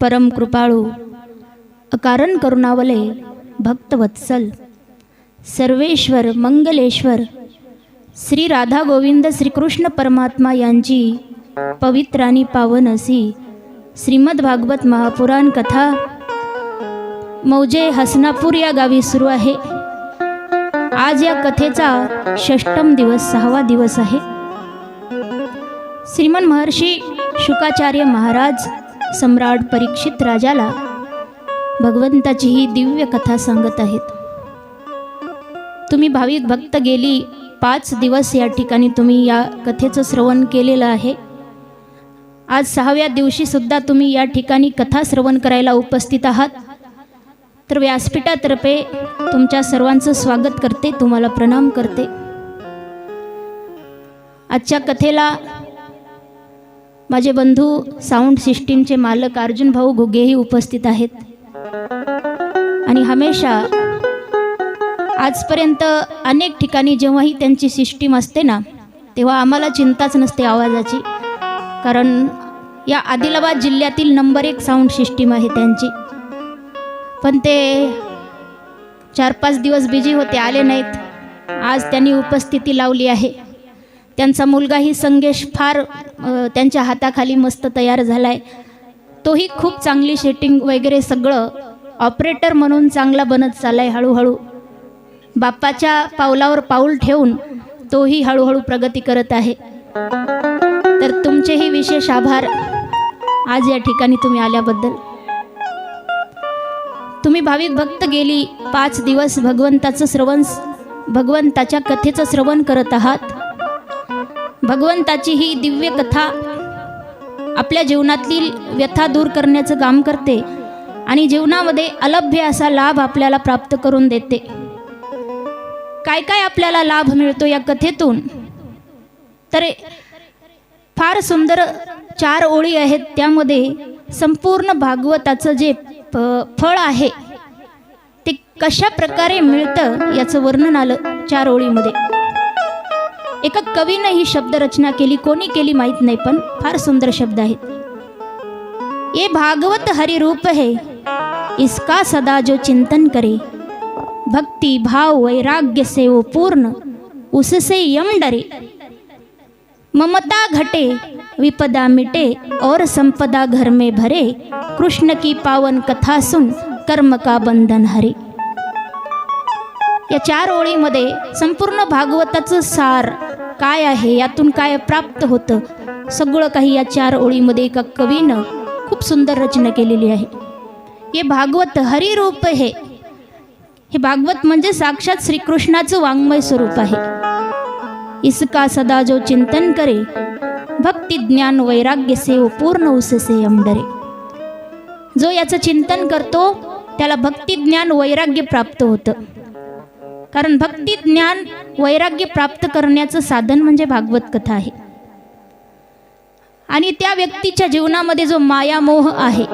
परम कृपाळू अकारण करुणावले भक्तवत्सल सर्वेश्वर मंगलेश्वर श्री राधा गोविंद श्रीकृष्ण परमात्मा यांची पवित्र आणि पावन असी श्रीमद भागवत महापुराण कथा मौजे हसनापूर या गावी सुरू आहे. आज या कथेचा षष्टम दिवस सहावा दिवस आहे. श्रीमन महर्षी शुकाचार्य महाराज सम्राट परीक्षित राजाला भगवंताची ही दिव्य कथा सांगत आहेत. तुम्ही भाविक भक्त गेली पाच दिवस या ठिकाणी तुम्ही या कथेचं श्रवण केलेलं आहे. आज सहाव्या दिवशी सुद्धा तुम्ही या ठिकाणी कथा श्रवण करायला उपस्थित आहात. तर व्यासपीठातर्फे तुमच्या सर्वांचं स्वागत करते तुम्हाला प्रणाम करते. आजच्या कथेला माझे बंधू साऊंड सिस्टीमचे मालक अर्जुन भाऊ घुगेही उपस्थित आहेत. आणि हमेशा आजपर्यंत अनेक ठिकाणी जेव्हाही त्यांची सिस्टीम असते ना तेव्हा आम्हाला चिंताच नसते आवाजाची. कारण या आदिलाबाद जिल्ह्यातील नंबर एक साऊंड सिस्टीम आहे त्यांची. पण ते चार पाच दिवस बिझी होते आले नाहीत. आज त्यांनी उपस्थिती लावली आहे. त्यांचा मुलगाही संगेश फार त्यांच्या हाताखाली मस्त तयार झाला आहे तोही खूप चांगली शेटिंग वगैरे सगळं ऑपरेटर म्हणून चांगला बनत चालला आहे हळूहळू. बाप्पाच्या पावलावर पाऊल ठेवून तोही हळूहळू प्रगती करत आहे. तर तुमचेही विशेष आभार. आज या ठिकाणी तुम्ही आल्याबद्दल. तुम्ही भाविक भक्त गेली पाच दिवस भगवंताचं श्रवण भगवंताच्या कथेचं श्रवण करत आहात. भगवंताची ही दिव्य कथा आपल्या जीवनातील व्यथा दूर करण्याचं काम करते आणि जीवनामध्ये अलभ्य असा लाभ आपल्याला प्राप्त करून देते. काय काय आपल्याला लाभ मिळतो या कथेतून? तर फार सुंदर चार ओळी आहेत त्यामध्ये संपूर्ण भागवताचं जे फ- फळ आहे ते कशा प्रकारे मिळतं याचं वर्णन आलं चार ओळीमध्ये. एका कवीनं ही शब्दरचना केली कोणी केली माहीत नाही पण फार सुंदर शब्द आहेत. ये भागवत हरि रूप है इसका सदा जो चिंतन करे. भक्ति भाव वैराग्य से वो पूर्ण उससे यम डरे. ममता घटे विपदा मिटे और संपदा घर में भरे. कृष्ण की पावन कथा सुन कर्म का बंधन हरे. या चार ओळीमध्ये संपूर्ण भागवताचं सार काय आहे यातून काय प्राप्त होतं? सगळं काही या चार ओळीमध्ये एका कवीनं खूप सुंदर रचना केलेली आहे. हे भागवत हरिरूप हे हे भागवत म्हणजे साक्षात श्रीकृष्णाचं वाङ्मय स्वरूप आहे. इसका सदा जो चिंतन करे भक्ती ज्ञान वैराग्य सेव पूर्ण उससे अंबरे जो याचं चिंतन करतो त्याला भक्ती ज्ञान वैराग्य प्राप्त होतं. कारण भक्ती ज्ञान वैराग्य प्राप्त करण्याचं साधन म्हणजे भागवत कथा आहे. आणि त्या व्यक्तीच्या जीवनामध्ये जो माया मोह आहे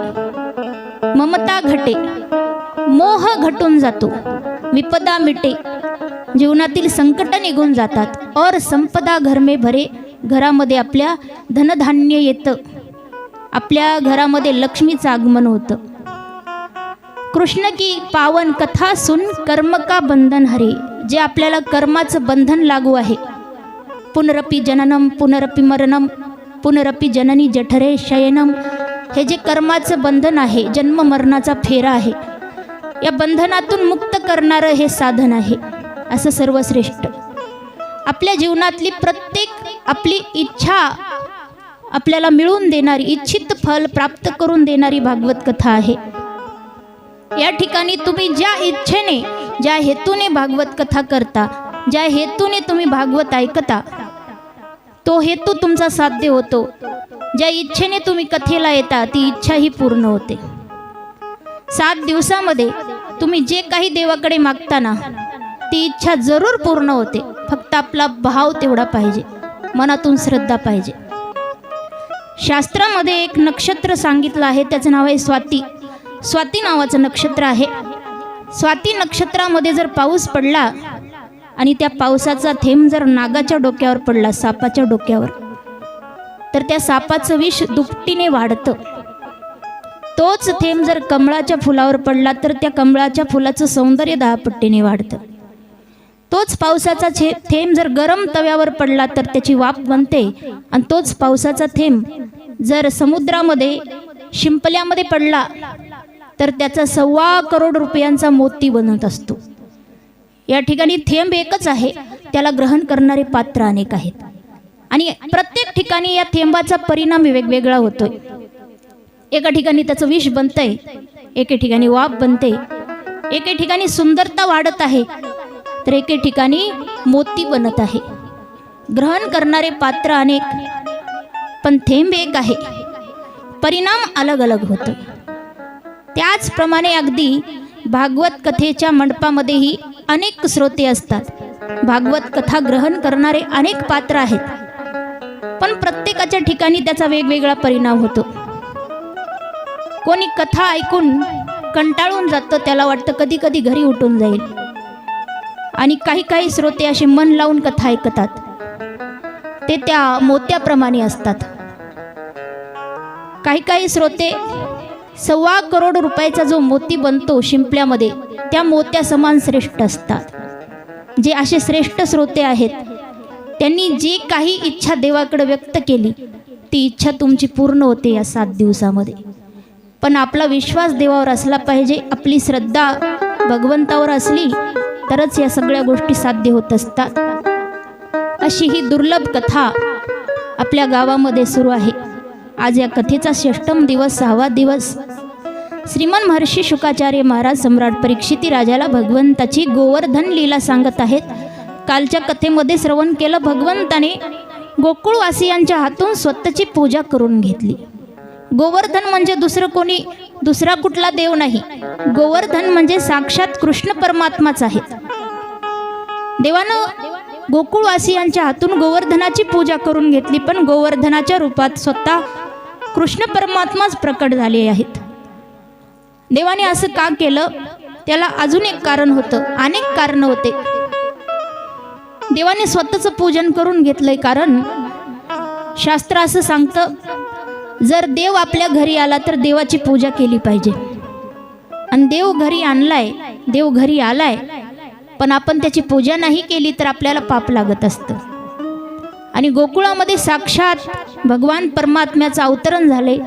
ममता घटे मोह घटून जातो विपदा मिटे जीवनातील संकट निघून जातात और संपदा घर में भरे घरामध्ये आपल्या धनधान्य येतं आपल्या घरामध्ये लक्ष्मीचं आगमन होतं. कृष्ण की पावन कथा सुन कर्म का बंधन हरे जे आपल्याला कर्माचं बंधन लागू आहे. पुनरपी जननम पुनरपी मरणम पुनरपी जननी जठरे शयनम हे जे कर्माचं बंधन आहे जन्म मरणाचा फेरा आहे या बंधनातून मुक्त करणारं हे साधन आहे असं सर्वश्रेष्ठ. आपल्या जीवनातली प्रत्येक आपली इच्छा आपल्याला मिळवून देणारी इच्छित फल प्राप्त करून देणारी भागवत कथा आहे. या ठिकाणी तुम्ही ज्या इच्छेने ज्या हेतूने भागवत कथा करता ज्या हेतूने तुम्ही भागवत ऐकता तो हेतू तुमचा साध्य होतो. ज्या इच्छेने तुम्ही कथेला येता ती इच्छा ही पूर्ण होते. सात दिवसामध्ये तुम्ही जे काही देवाकडे मागता ना ती इच्छा जरूर पूर्ण होते. फक्त आपला भाव तेवढा पाहिजे. मनातून श्रद्धा पाहिजे. शास्त्रामध्ये एक नक्षत्र सांगितलं आहे त्याचं नाव आहे स्वाती. स्वाती नावाचं नक्षत्र आहे. स्वाती नक्षत्रामध्ये जर पाऊस पडला आणि त्या पावसाचा थेंब जर नागाच्या डोक्यावर पडला सापाच्या डोक्यावर तर त्या सापाचं विष दुपटीने वाढतं. तोच थेंब जर कमळाच्या फुलावर पडला तर त्या कमळाच्या फुलाचं सौंदर्य दहापट्टीने वाढतं. तोच पावसाचा छे थेंब जर गरम तव्यावर पडला तर त्याची वाफ बनते आणि तोच पावसाचा थेंब जर समुद्रामध्ये शिंपल्यामध्ये पडला तर त्याचा सव्वा करोड रुपयांचा मोती बनत असतो. या ठिकाणी थेंब एकच आहे त्याला ग्रहण करणारे पात्र अनेक आहेत. आणि प्रत्येक ठिकाणी या थेंबाचा परिणाम वेगवेगळा होतोय. एका ठिकाणी त्याचं विष बनतंय एके ठिकाणी वाफ बनते एके ठिकाणी सुंदरता वाढत आहे तर एके ठिकाणी मोती बनत आहे. ग्रहण करणारे पात्र अनेक पण थेंब एक आहे. परिणाम अलग अलग होतो त्याचप्रमाणे अगदी भागवत कथेच्या मंडपामध्येही अनेक श्रोते असतात. भागवत कथा ग्रहण करणारे अनेक पात्र आहेत. पण प्रत्येकाच्या ठिकाणी त्याचा वेगवेगळा परिणाम होतो. कोणी कथा ऐकून कंटाळून जातं त्याला वाटतं कधी कधी घरी उठून जाईल. आणि काही काही श्रोते असे मन लावून कथा ऐकतात. ते त्या मोत्याप्रमाणे असतात. काही काही श्रोते सव्वा करोड रुपयाचा जो मोती बनतो शिंपल्यामध्ये त्या मोत्या समान श्रेष्ठ असतात. जे असे श्रेष्ठ श्रोते आहेत त्यांनी जी काही इच्छा देवाकडे व्यक्त केली ती इच्छा तुमची पूर्ण होते या सात दिवसामध्ये. पण आपला विश्वास देवावर असला पाहिजे आपली श्रद्धा भगवंतावर असली तरच या सगळ्या गोष्टी साध्य होत असतात. अशी ही दुर्लभ कथा आपल्या गावामध्ये सुरू आहे. आज या कथेचा षष्टम दिवस सहावा दिवस श्रीमान महर्षी शुकाचार्य महाराज सम्राट परीक्षिती राजाला भगवंताची गोवर्धन लीला सांगत आहेत. कालच्या कथेमध्ये श्रवण केलं भगवंताने गोकुळवासियांच्या हातून स्वतःची पूजा करून घेतली. गोवर्धन म्हणजे दुसरं कोणी दुसरा कुठला देव नाही. गोवर्धन म्हणजे साक्षात कृष्ण परमात्माच आहे देवानं गोकुळवासियांच्या हातून गोवर्धनाची पूजा करून घेतली पण गोवर्धनाच्या रूपात स्वतः कृष्ण परमात्माच प्रकट झाले आहेत. देवाने असं का केलं? त्याला अजून एक कारण होतं. अनेक कारण होते. देवाने स्वतःचं पूजन करून घेतलंय कारण शास्त्र असं सांगतं जर देव आपल्या घरी आला तर देवाची पूजा केली पाहिजे. आणि देव घरी आणलाय देव घरी आलाय पण आपण त्याची पूजा नाही केली तर आपल्याला पाप लागत असतं. आणि गोकुळामध्ये साक्षात भगवान परमात्म्याचं अवतरण झाले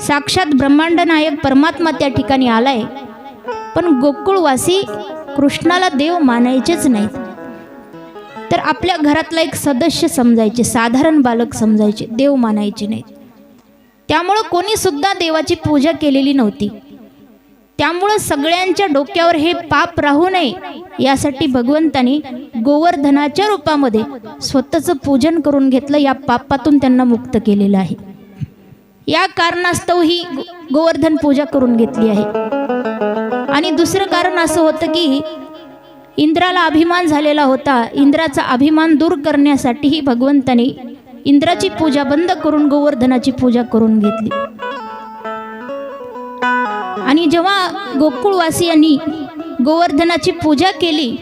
साक्षात ब्रह्मांड नायक परमात्मा त्या ठिकाणी आलाय. पण गोकुळवासी कृष्णाला देव मानायचेच नाहीत. तर आपल्या घरातला एक सदस्य समजायचे साधारण बालक समजायचे देव मानायचे नाहीत. त्यामुळं कोणी सुद्धा देवाची पूजा केलेली नव्हती. त्यामुळं सगळ्यांच्या डोक्यावर हे पाप राहू नये यासाठी भगवंतानी गोवर्धनाच्या रूपामध्ये स्वतःचं पूजन करून घेतलं या पापातून त्यांना मुक्त केलेलं आहे. या कारणास्तव ही गोवर्धन पूजा करून घेतली आहे. आणि दुसरं कारण असं होतं की इंद्राला अभिमान झालेला होता. इंद्राचा अभिमान दूर करण्यासाठीही भगवंताने इंद्राची पूजा बंद करून गोवर्धनाची पूजा करून घेतली. आणि जेव्हा गोकुळवासियांनी गोवर्धनाची पूजा केली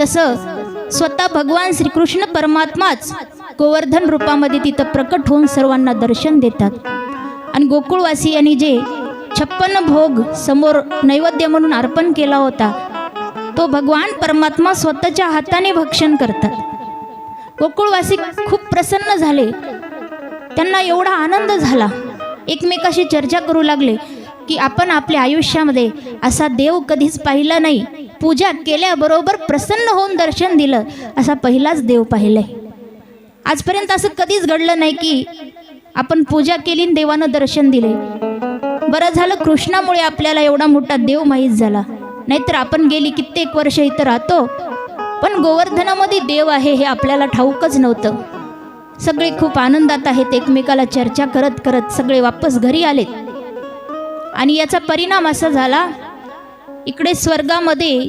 तसं स्वतः भगवान श्रीकृष्ण परमात्माच गोवर्धन रूपामध्ये तिथं प्रकट होऊन सर्वांना दर्शन देतात. आणि गोकुळवासियांनी जे छप्पन्न भोग समोर नैवेद्य म्हणून अर्पण केला होता तो भगवान परमात्मा स्वतःच्या हाताने भक्षण करतात. गोकुळवासी खूप प्रसन्न झाले. त्यांना एवढा आनंद झाला. एकमेकाशी चर्चा करू लागले की आपण आपल्या आयुष्यामध्ये असा देव कधीच पाहिला नाही. पूजा केल्याबरोबर प्रसन्न होऊन दर्शन दिलं असा पहिलाच देव पाहिलाय. आजपर्यंत असं कधीच घडलं नाही की आपण पूजा केली देवानं दर्शन दिले. बरं झालं कृष्णामुळे आपल्याला एवढा मोठा देव माहीत झाला. नाहीतर आपण गेली कित्येक वर्ष इथं राहतो. पण गोवर्धनामध्ये देव आहे हे आपल्याला ठाऊकच नव्हतं. सगळे खूप आनंदात आहेत एकमेकाला चर्चा करत करत सगळे वापस घरी आलेत. आणि याचा परिणाम असा झाला इकडे स्वर्गामध्ये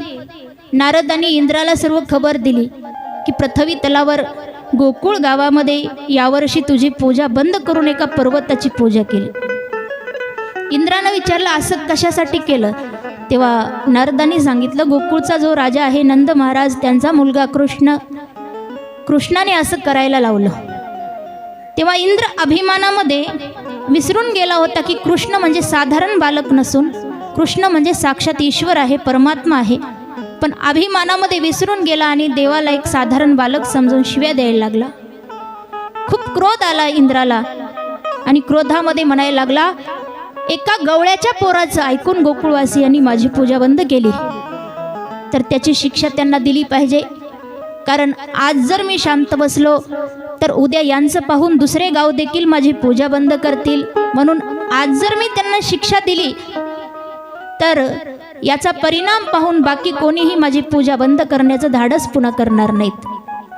नारदांनी इंद्राला सर्व खबर दिली की पृथ्वी तलावर गोकुळ गावामध्ये यावर्षी तुझी पूजा बंद करून एका पर्वताची पूजा केली. इंद्रानं विचारलं असं कशासाठी केलं? तेव्हा नारदांनी सांगितलं गोकुळचा जो राजा आहे नंद महाराज त्यांचा मुलगा कृष्ण कृष्णाने असं करायला लावलं. तेव्हा इंद्र अभिमानामध्ये विसरून गेला होता की कृष्ण म्हणजे साधारण बालक नसून कृष्ण म्हणजे साक्षात ईश्वर आहे परमात्मा आहे. पण अभिमानामध्ये विसरून गेला आणि देवाला एक साधारण बालक समजून शिव्या द्यायला लागला. खूप क्रोध आला इंद्राला आणि क्रोधामध्ये म्हणायला लागला एका गवळ्याच्या पोराचं ऐकून गोकुळवासियांनी माझी पूजा बंद केली. तर त्याची शिक्षा त्यांना दिली पाहिजे. कारण आज जर मी शांत बसलो तर उद्या यांचं पाहून दुसरे गाव देखील माझी पूजा बंद करतील. म्हणून आज जर मी त्यांना शिक्षा दिली तर याचा परिणाम पाहून बाकी कोणीही माझी पूजा बंद करण्याचं धाडस पुन्हा करणार नाहीत.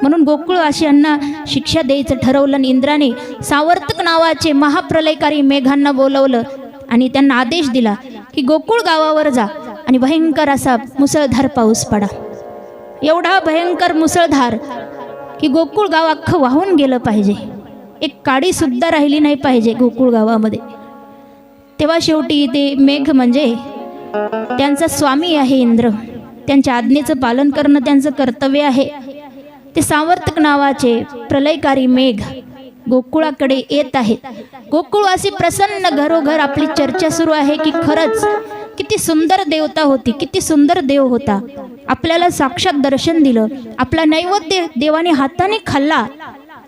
म्हणून गोकुळवासियांना शिक्षा द्यायचं ठरवलं आणि इंद्राने सावर्तक नावाचे महाप्रलयकारी मेघांना बोलवलं आणि त्यांना आदेश दिला की गोकुळ गावावर जा आणि भयंकर असा मुसळधार पाऊस पडा. एवढा भयंकर मुसळधार की गोकुळ गाव अख्खं वाहून गेलं पाहिजे. एक काडी सुद्धा राहिली नाही पाहिजे गोकुळ गावामध्ये. तेव्हा शेवटी ते मेघ म्हणजे त्यांचा स्वामी आहे इंद्र. त्यांच्या आज्ञेचं पालन करणं त्यांचं कर्तव्य आहे. ते सावर्तक नावाचे प्रलयकारी मेघ गोकुळाकडे येत आहेत. गोकुळवासी प्रसन्न घरोघर आपली चर्चा सुरू आहे की खरंच किती सुंदर देवता होती किती सुंदर देव होता. आपल्याला साक्षात दर्शन दिलं आपला नैवेद्य देवाने हाताने खाल्ला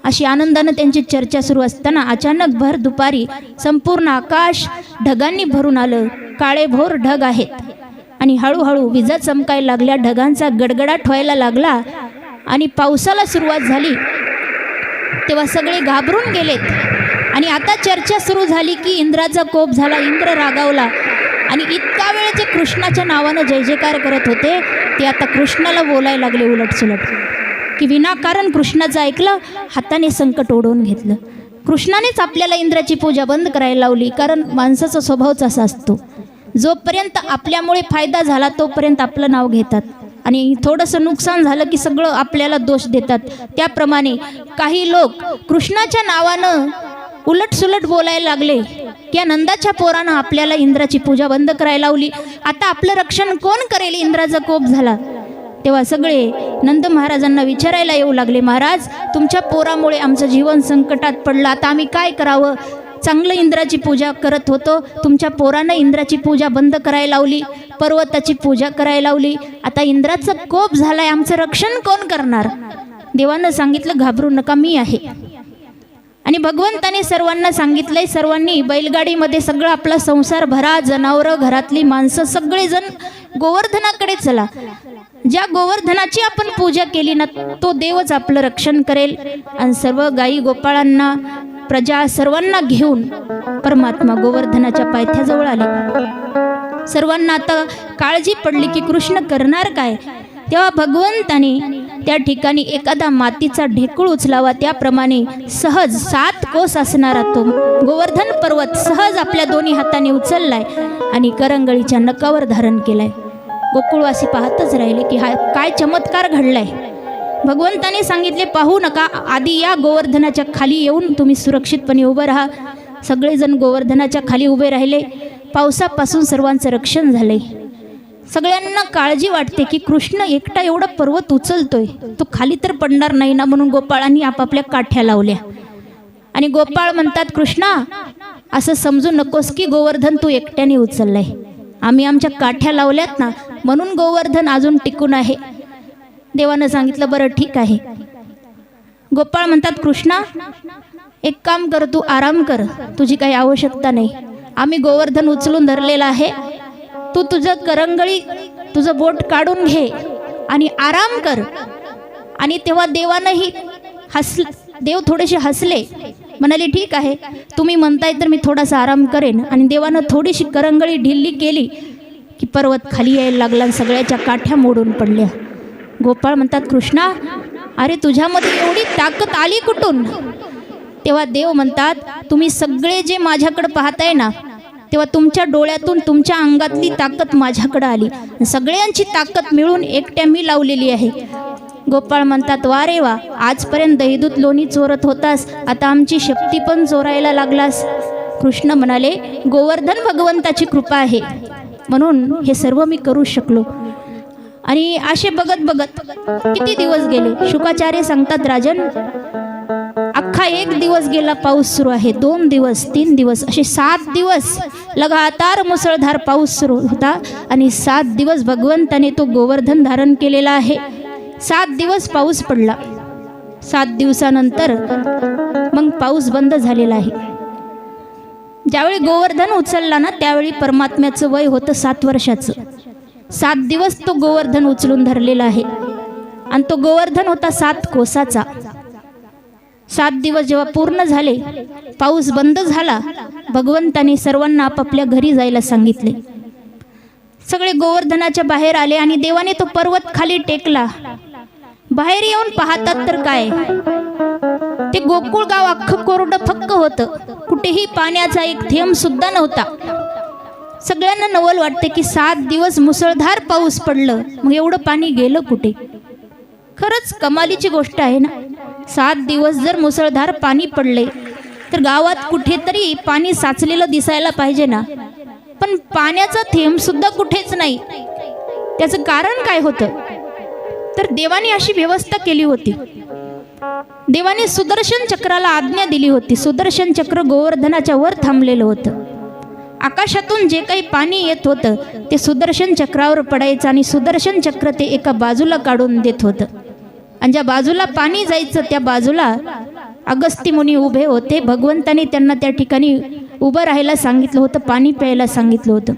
अशी आनंदानं त्यांची चर्चा सुरू असताना अचानक भर दुपारी संपूर्ण आकाश ढगांनी भरून आलं. काळेभोर ढग आहेत. आणि हळूहळू विजा चमकायला लागल्या ढगांचा गडगडाट व्हायला लागला आणि पावसाला सुरुवात झाली. तेव्हा सगळे घाबरून गेलेत. आणि आता चर्चा सुरू झाली की इंद्राचा कोप झाला इंद्र रागावला. आणि इतका वेळ जे कृष्णाच्या नावानं जय जयकार करत होते ते आता कृष्णाला बोलायला लागले उलटसुलट. की विनाकारण कृष्णाचं ऐकलं हाताने संकट ओढवून घेतलं. कृष्णानेच आपल्याला इंद्राची पूजा बंद करायला लावली कारण माणसाचा स्वभावच असा असतो. जोपर्यंत आपल्यामुळे फायदा झाला तोपर्यंत आपलं नाव घेतात. आणि थोडंसं नुकसान झालं की सगळं आपल्याला दोष देतात. त्याप्रमाणे काही लोक कृष्णाच्या नावानं उलटसुलट बोलायला लागले. की या नंदाच्या पोरानं आपल्याला इंद्राची पूजा बंद करायला लावली. आता आपलं रक्षण कोण करेल? इंद्राचा कोप झाला. तेव्हा सगळे नंद महाराजांना विचारायला येऊ लागले महाराज तुमच्या पोरामुळे आमचं जीवन संकटात पडलं. आता आम्ही काय करावं? चांगलं इंद्राची पूजा करत होतो. तुमच्या पोरानं इंद्राची पूजा बंद करायला लावली. पर्वताची पूजा करायला लावली. आता इंद्राचा कोप झालाय. आमचं रक्षण कोण करणार? देवानं सांगितलं घाबरू नका मी आहे. आणि भगवंताने सर्वांना सांगितलंय सर्वांनी बैलगाडीमध्ये सगळं आपला संसार भरा जनावरं घरातली माणसं सगळेजण गोवर्धनाकडे चला. ज्या गोवर्धनाची आपण पूजा केली ना तो देवच आपलं रक्षण करेल. आणि सर्व गाई गोपाळांना प्रजा सर्वांना घेऊन परमात्मा गोवर्धनाच्या पायथ्याजवळ आले. सर्वांना आता काळजी पडली की कृष्ण करणार काय? तेव्हा भगवंताने त्या ठिकाणी एखादा मातीचा ढेकूळ उचलावा. त्याप्रमाणे सहज सात कोस असणारा तो गोवर्धन पर्वत सहज आपल्या दोन्ही हाताने उचललाय आणि करंगळीच्या नकावर धारण केलाय. गोकुळवासी पाहतच राहिले की हा काय चमत्कार घडलाय. भगवंताने सांगितले पाहू नका आधी या गोवर्धनाच्या खाली येऊन तुम्ही सुरक्षितपणे उभं राहा. सगळेजण गोवर्धनाच्या खाली उभे राहिले. पावसापासून सर्वांचं रक्षण झाले सगळ्यांना काळजी वाटते की कृष्ण एकटा एवढा पर्वत उचलतोय. तो खाली तर पडणार नाही ना म्हणून गोपाळांनी आपापल्या काठ्या लावल्या. आणि गोपाळ म्हणतात कृष्णा असं समजू नकोस की गोवर्धन तू एकट्याने उचललाय. आम्ही आमच्या काठ्या लावल्यात ना म्हणून गोवर्धन अजून टिकून आहे. देवानं सांगितलं बरं ठीक आहे. गोपाळ म्हणतात कृष्णा एक काम कर तू आराम कर. तुझी काही आवश्यकता नाही. आम्ही गोवर्धन उचलून धरलेलं आहे. तू तुझं करंगळी तुझं बोट काढून घे आणि आराम कर. आणि तेव्हा देवानंही हस देव थोडेसे हसले. म्हणाले ठीक आहे. तुम्ही म्हणताय तर मी थोडासा आराम करेन. आणि देवानं थोडीशी करंगळी ढिल्ली केली की पर्वत खाली यायला लागला आणि सगळ्याच्या काठ्या मोडून पडल्या. गोपाळ म्हणतात कृष्णा अरे तुझ्यामध्ये एवढी ताकद आली कुठून? तेव्हा देव म्हणतात तुम्ही सगळे जे माझ्याकडे पाहताय ना तेव्हा तुमच्या डोळ्यातून तुमच्या अंगातली ताकद माझ्याकडे आली. सगळ्यांची ताकद मिळून एकट्या मी लावलेली आहे. गोपाळ म्हणतात वा रे वा आजपर्यंत दहीदूत लोणी चोरत होतास आता आमची शक्ती पण चोरायला लागलास. कृष्ण म्हणाले गोवर्धन भगवंताची कृपा आहे. म्हणून हे सर्व मी करू शकलो. आणि असे बघत बघत किती दिवस गेले? शुकाचार्य सांगतात राजन अख्खा एक दिवस गेला पाऊस सुरू आहे. दोन दिवस तीन दिवस असे सात दिवस लगातार मुसळधार पाऊस सुरू होता आणि सात दिवस भगवंताने तो गोवर्धन धारण केलेला आहे. सात दिवस पाऊस पडला. सात दिवसानंतर मग पाऊस बंद झालेला आहे. ज्यावेळी गोवर्धन उचलला ना त्यावेळी परमात्म्याचं वय होतं सात वर्षाचं. सात दिवस तो गोवर्धन उचलून धरलेला आहे. आणि तो गोवर्धन होता सात कोसाचा. सात दिवस जेव्हा पूर्ण झाले पाऊस बंद झाला भगवंताने सर्वांना आपापल्या घरी जायला सांगितले. सगळे गोवर्धनाच्या बाहेर आले आणि देवाने तो पर्वत खाली टेकला. बाहेर येऊन पाहतात तर काय? ते गोकुळ गाव अख्खं कोरडं फक्क होतं. कुठेही पाण्याचा एक थेंब सुद्धा नव्हता. सगळ्यांना नवल वाटते की सात दिवस मुसळधार पाऊस पडलं मग एवढं पाणी गेलं कुठे? खरंच कमालीची गोष्ट आहे ना? सात दिवस जर मुसळधार पाणी पडले तर गावात कुठेतरी पाणी साचलेलं दिसायला पाहिजे ना? पण पाण्याचा थेंब सुद्धा कुठेच नाही. त्याचं कारण काय होतं? तर देवाने अशी व्यवस्था केली होती. देवाने सुदर्शन चक्राला आज्ञा दिली होती. सुदर्शन चक्र गोवर्धनाच्या वर थांबलेलं होतं. आकाशातून जे काही पाणी येत होतं ते सुदर्शन चक्रावर पडायचं आणि सुदर्शन चक्र ते एका बाजूला काढून देत होतं. आणि ज्या बाजूला पाणी जायचं त्या बाजूला अगस्ती मुनी उभे होते. भगवंताने त्यांना त्या ठिकाणी उभं राहायला सांगितलं होतं पाणी प्यायला सांगितलं होतं.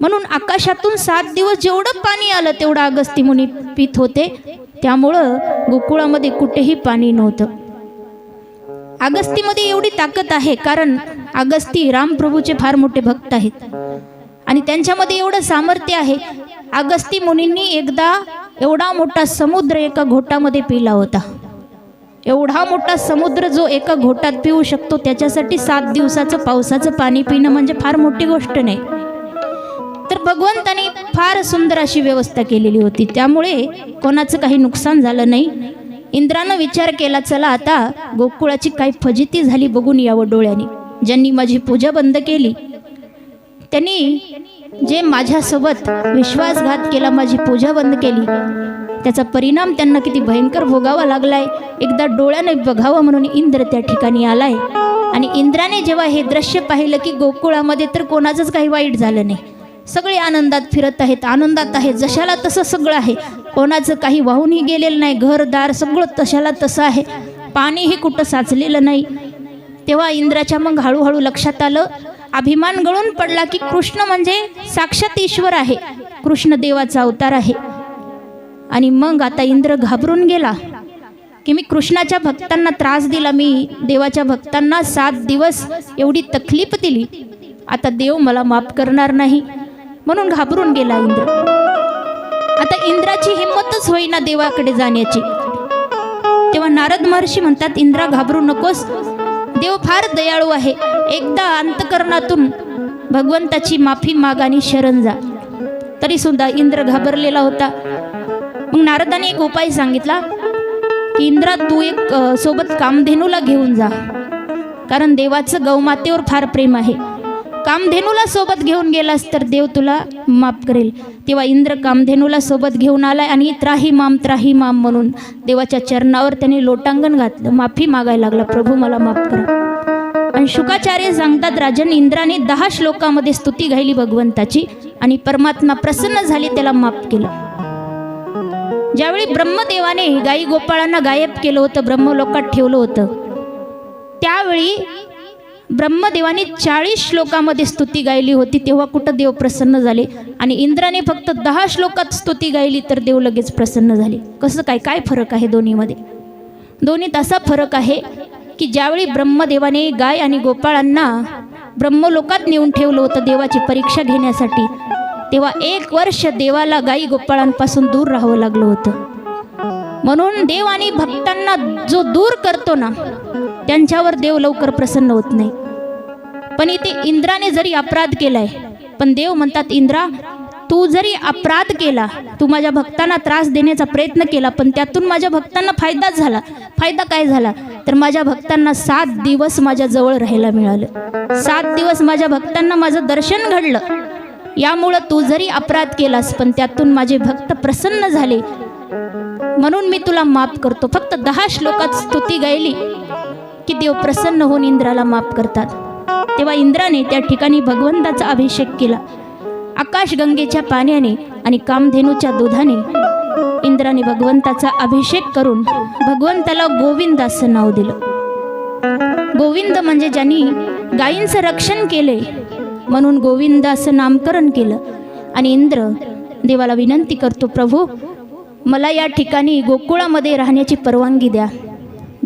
म्हणून आकाशातून सात दिवस जेवढं पाणी आलं तेवढं अगस्ती मुनी पित होते. त्यामुळं गोकुळामध्ये कुठेही पाणी नव्हतं. अगस्तीमध्ये एवढी ताकद आहे कारण अगस्ती रामप्रभूचे फार मोठे भक्त आहेत. आणि त्यांच्यामध्ये एवढं सामर्थ्य आहे अगस्ती मुनींनी एकदा एवढा मोठा समुद्र एका घोटामध्ये पिला होता. एवढा मोठा समुद्र जो एका घोटात पिऊ शकतो त्याच्यासाठी सात दिवसाचं पावसाचं पाणी पिणं म्हणजे फार मोठी गोष्ट नाही. तर भगवंताने फार सुंदर अशी व्यवस्था केलेली होती. त्यामुळे कोणाचं काही नुकसान झालं नाही. इंद्रानं विचार केला चला आता गोकुळाची काय फजिती झाली बघून यावं डोळ्याने. ज्यांनी माझी पूजा बंद केली त्यांनी जे माझ्यासोबत विश्वासघात केला माझी पूजा बंद केली. त्याचा परिणाम त्यांना किती भयंकर भोगावा लागलाय. एकदा डोळ्याने बघावं म्हणून इंद्र त्या ठिकाणी आलाय. आणि इंद्राने जेव्हा हे दृश्य पाहिलं की गोकुळामध्ये तर कोणाचंच काही वाईट झालं नाही. सगळे आनंदात फिरत आहेत आनंदात आहेत. जशाला तसं सगळं आहे. कोणाचं काही वाहूनही गेलेलं नाही. घरदार सगळं तशाला तसं आहे. पाणीही कुठं साचलेलं नाही. तेव्हा इंद्राच्या मग हळूहळू लक्षात आलं. अभिमान गळून पडला की कृष्ण म्हणजे साक्षात ईश्वर आहे. कृष्ण देवाचा अवतार आहे. आणि मग आता इंद्र घाबरून गेला. की मी कृष्णाच्या भक्तांना त्रास दिला. मी देवाच्या भक्तांना सात दिवस एवढी तकलीफ दिली. आता देव मला माफ करणार नाही. म्हणून घाबरून गेला इंद्र. आता इंद्राची हिंमतच होईना देवाकडे जाण्याची. तेव्हा नारद महर्षी म्हणतात इंद्रा घाबरू नकोस. देव फार दयाळू आहे. एकदा अंतकरणातून भगवंताची माफी माग आणि शरण जा. तरी सुद्धा इंद्र घाबरलेला होता. मग नारदाने एक उपाय सांगितला की इंद्रा तू एक सोबत कामधेनूला घेऊन जा. कारण देवाचं गौमातेवर फार प्रेम आहे. कामधेनूला सोबत घेऊन गेलास तर देव तुला माफ करेल. तेव्हा इंद्र कामधेनूला सोबत घेऊन आलाय आणि त्राही माम त्राही माम म्हणून देवाच्या चरणावर त्याने लोटांगण घातलं. माफी मागायला लागला. प्रभू मला माफ करा. आणि शुकाचार्य सांगतात राजन इंद्राने दहा श्लोकामध्ये स्तुती गायली भगवंताची आणि परमात्मा प्रसन्न झाली त्याला माफ केलं. ज्यावेळी ब्रह्मदेवाने गाई गोपाळांना गायब केलं होतं ब्रह्मलोकात ठेवलं होतं त्यावेळी ब्रह्मदेवाने चाळीस श्लोकामध्ये स्तुती गायली होती तेव्हा कुठं देव प्रसन्न झाले? आणि इंद्राने फक्त दहा श्लोकात स्तुती गायली तर देव लगेच प्रसन्न झाले. कसं काय? काय फरक आहे दोन्हीमध्ये? दोन्हीत असा फरक आहे की ज्यावेळी ब्रह्मदेवाने गाय आणि गोपाळांना ब्रह्मलोकात नेऊन ठेवलं होतं देवाची परीक्षा घेण्यासाठी तेव्हा एक वर्ष देवाला गाई गोपाळांपासून दूर राहावं लागलं होतं. म्हणून देव आणि भक्तांना जो दूर करतो ना त्यांच्यावर देव लवकर प्रसन्न होत नाही. पण इथे इंद्राने जरी अपराध केलाय पण देव म्हणतात इंद्रा तू जरी अपराध केला तू माझ्या भक्तांना त्रास देण्याचा प्रयत्न केला पण त्यातून माझ्या भक्तांना फायदाच झाला. फायदा काय झाला? तर माझ्या भक्तांना सात दिवस माझ्या जवळ राहायला मिळालं. सात दिवस माझ्या भक्तांना माझं दर्शन घडलं. यामुळं तू जरी अपराध केलास पण त्यातून माझे भक्त प्रसन्न झाले. म्हणून मी तुला माफ करतो. फक्त दहा श्लोकात स्तुती गायली. की देव प्रसन्न होऊन इंद्राला माफ करतात. तेव्हा इंद्राने त्या ठिकाणी भगवंताचा अभिषेक केला. आकाशगंगेच्या पाण्याने आणि कामधेनूच्या दुधाने इंद्राने भगवंताचा अभिषेक करून भगवंताला गोविंद असं नाव दिलं. गोविंद म्हणजे ज्यांनी गायींचं रक्षण केले म्हणून गोविंद असं नामकरण केलं. आणि इंद्र देवाला विनंती करतो प्रभू मला या ठिकाणी गोकुळामध्ये राहण्याची परवानगी द्या.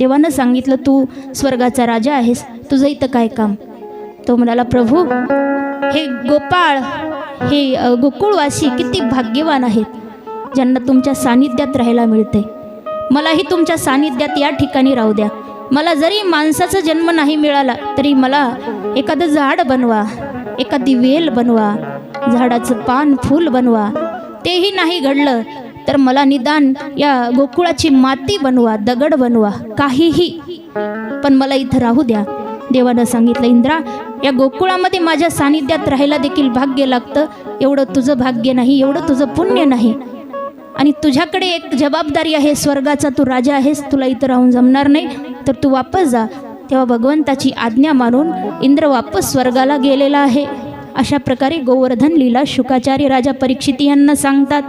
देवानं सांगितलं तू स्वर्गाचा राजा आहेस तुझं इथं काय काम? तो म्हणाला प्रभू हे गोपाळ हे गोकुळवासी किती भाग्यवान आहेत ज्यांना तुमच्या सानिध्यात राहायला मिळते मलाही तुमच्या सानिध्यात या ठिकाणी राहू द्या. मला जरी माणसाचा जन्म नाही मिळाला तरी मला एखादं झाड बनवा एखादी वेल बनवा झाडाचं पान फूल बनवा. तेही नाही घडलं तर मला निदान या गोकुळाची माती बनवा दगड बनवा काहीही. पण मला इथं राहू द्या. देवानं सांगितलं इंद्रा या गोकुळामध्ये माझ्या सानिध्यात राहायला देखील भाग्य लागतं. एवढं तुझं भाग्य नाही एवढं तुझं पुण्य नाही. आणि तुझ्याकडे एक जबाबदारी आहे स्वर्गाचा तू राजा आहेस तुला इथं राहून जमणार नाही. तर तू वापस जा. तेव्हा भगवंताची आज्ञा मानून इंद्र वापस स्वर्गाला गेलेला आहे. अशा प्रकारे गोवर्धन लीला शुकाचार्य राजा परीक्षित यांना सांगतात.